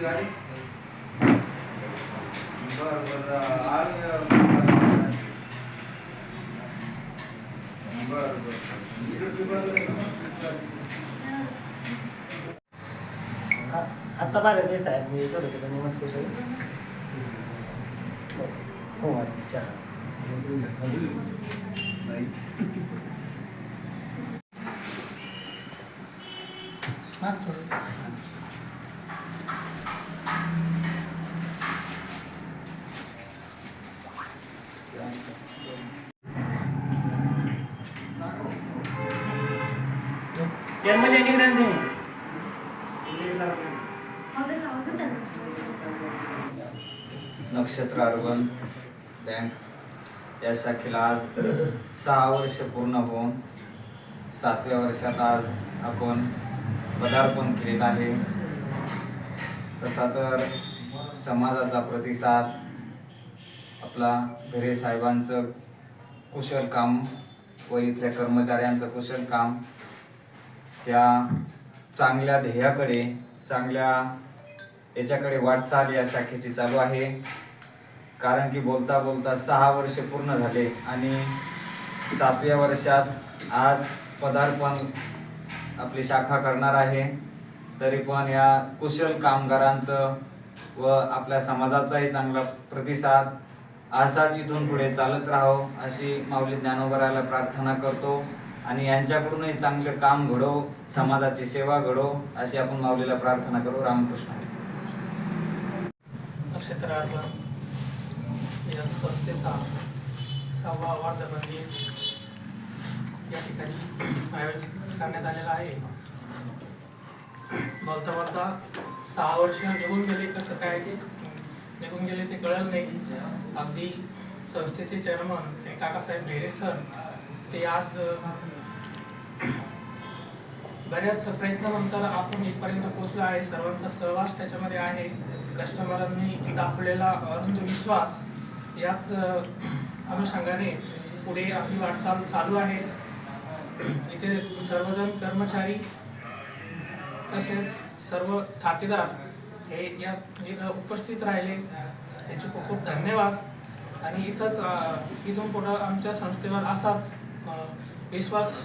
गाडी? बरं बरं. आम्ही बरं आत्ता बाहेर ते साहेब मी येतो होतो पण मग कुशल हो अच्छा मध्ये निघणार नाही? नक्षत्र अर्बन बँक या शाखेला आज सहा वर्ष पूर्ण होऊन सातव्या वर्षात आज आपण पदार्पण केलेलं आहे. तसा तर समाजाचा प्रतिसाद आपला घरे साहेबांचं कुशल काम व इथल्या कर्मचाऱ्यांचं कुशल काम त्या चांगल्या ध्येयाकडे चांगल्या याच्याकडे वाटचाल या शाखेची चालू आहे. कारण की बोलता बोलता सहा वर्ष पूर्ण झाले आणि सातव्या वर्षात आज पदार्पण आपली शाखा करणार आहे. तरी पण या कुशल कामगारांचं व आपल्या समाजाचाही चांगला प्रतिसाद असाच इथून पुढे चालत राहो अशी माऊली ज्ञानोबराला प्रार्थना करतो. आणि यांच्याकडूनही चांगलं काम घडो समाजाची सेवा घडो अशी आपण माऊलीला प्रार्थना करू. रामकृष्ण. नक्षत्र या संस्थेचा सहावा वर्धापन म्हणजे या ठिकाणी आयोजित करण्यात आलेला आहे. बोलता बोलता सहा वर्ष निघून गेले कसं काय ते? निघून गेले ते कळलं नाही. अगदी संस्थेचे चेअरमन श्री काकासाहेब ढेरे सर ते आज बऱ्याच प्रयत्नानंतर आपण इथपर्यंत पोहोचलो आहे. सर्वांचा सहवास त्याच्यामध्ये आहे. कस्टमरांनी दाखवलेला अरुंद विश्वास याच अनुषंगाने पुढे आपली वाटचाल चालू आहे. इथे सर्वजण कर्मचारी तसेच सर्व खातेदार हे या इथं उपस्थित राहिले. त्यांचे खूप खूप धन्यवाद. आणि इथंच इथून पुढं आमच्या संस्थेवर असाच विश्वास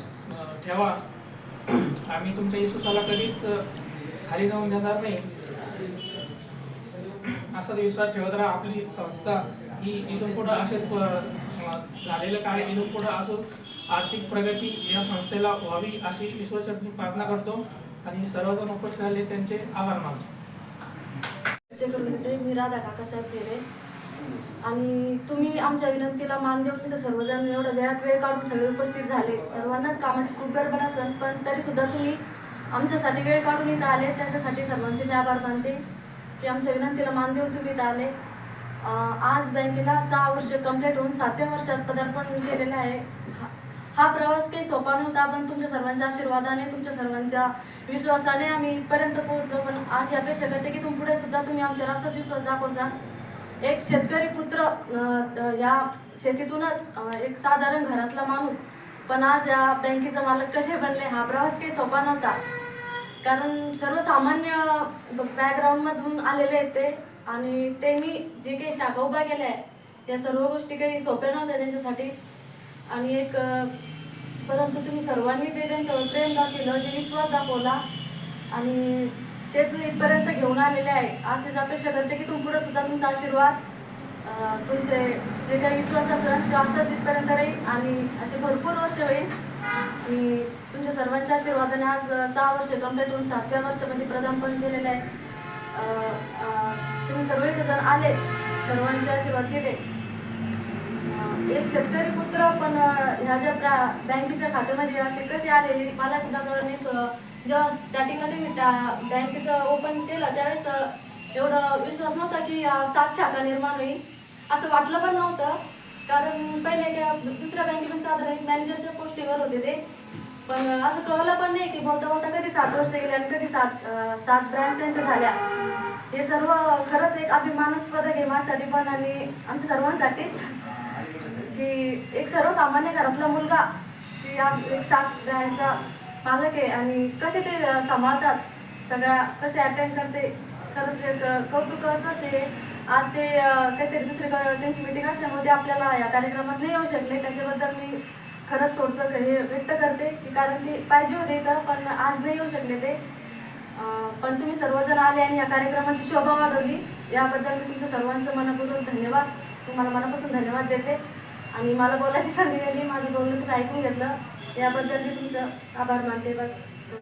ठेवा. आम्ही तुमच्या येशूसाला कधीच खाली जाऊन देणार नाही. असाच विश्वास ठेवत राहा. आपली संस्था ही इथून पुढं असेच झालेलं कार्य इथून पुढं असो आर्थिक प्रगती या संस्थेला व्हावी अशी ईश्वरचरणी प्रार्थना करतो. आणि सर्वजण उपस्थित झाले त्यांचे आभार मानतो. मी राधा काकासाहेब फेरे आणि तुम्ही आमच्या विनंतीला मान देऊन तर सर्वजण एवढ्या वेळात वेळ काढून सगळे उपस्थित झाले. सर्वांनाच कामाची खूप गडबड असेल पण तरी सुद्धा तुम्ही आमच्यासाठी वेळ काढून इथं आले. त्याच्यासाठी सर्वांचे मी आभार मानते की आमच्या विनंतीला मान देऊन तुम्ही इथं आले. आज बँकेला सहा वर्ष कंप्लीट होऊन सातव्या वर्षात पदार्पण केलेलं आहे. हा- हा प्रवास काही सोपा नव्हता पण तुमच्या सर्वांच्या आशीर्वादाने तुमच्या सर्वांच्या विश्वासाने आम्ही इथपर्यंत पोहोचलो. पण अशी अपेक्षा करते की तुम पुढे सुद्धा तुम्ही आमच्यावर असाच विश्वास दाखवसा एक शेतकरी पुत्र या शेतीतूनच एक साधारण घरातला माणूस पण आज या बँकेचा मालक कसे बनले हा प्रवास काही सोपा नव्हता. कारण सर्वसामान्य बॅकग्राऊंडमधून आलेले आहेत ते आणि त्यांनी जे काही शाखा उभ्या केल्या आहे या सर्व गोष्टी काही सोप्या नव्हत्या त्यांच्यासाठी. आणि एक परंतु तुम्ही सर्वांनी जे त्यांच्यावर प्रेम दाखवलं जे विश्वास दाखवला आणि तेच इथपर्यंत घेऊन आलेले आहे अशीच अपेक्षा करते की तुम्ही पुढे सुद्धा तुमचा आशीर्वाद तुमचे जे काही विश्वास असेल तो असाच इथपर्यंत राहील आणि असे भरपूर वर्ष होईल. आणि तुमच्या सर्वांच्या आशीर्वादाने आज सहा वर्ष कंप्लीट होऊन सातव्या वर्षामध्ये प्रदानपण केलेलं आहे. तुम्ही सर्व इथे आले सर्वांचे आशीर्वाद केले एक शेतकरी पुत्र पण ह्या ज्या प्रा- बँकेच्या खात्यामध्ये असे कसे आले मला सुद्धा जेव्हा स्टार्टिंगमध्ये मी त्या- बँकेचं ओपन केलं त्यावेळेस एवढा विश्वास नव्हता की सात शाखा निर्माण होईल. असं वाटलं पण नव्हतं. कारण पहिले त्या दुसऱ्या बँकेमध्ये साधारण एक मॅनेजरच्या पोस्टीवर होते ते. पण असं कळलं पण नाही की बोलता बोलता कधी सात वर्ष गेले आणि कधी सात सात ब्रँड त्यांच्या झाल्या. हे सर्व खरंच एक अभिमानास्पद आहे माझ्यासाठी पण आणि आमच्या सर्वांसाठीच. की एक सर्वसामान्य घरातला मुलगा की आज एक सात ब्रँडचा पालक आहे आणि कसे ते सांभाळतात. सगळ्या कसे अटेंड करते खरंच एक कौतुकच कौतुकाचंच आज ते काहीतरी दुसरीकडे त्यांची मिटिंग असल्यामुळे ते आपल्याला या कार्यक्रमात नाही येऊ शकले. त्याच्याबद्दल मी खरंच थोडंसं हे व्यक्त करते की कारण ते पाहिजे होते इथं पण आज नाही येऊ शकले ते. पण तुम्ही सर्वजण आले आणि या कार्यक्रमाची शोभा वाढवली. याबद्दल मी तुमच्या सर्वांचं मनापासून धन्यवाद. तुम्हाला मनापासून धन्यवाद देते. आणि मला बोलायची संधी दिली माझं बोलणं तुम्ही ऐकून घेतलं. याबद्दल मी तुमचं आभार मानते. बस.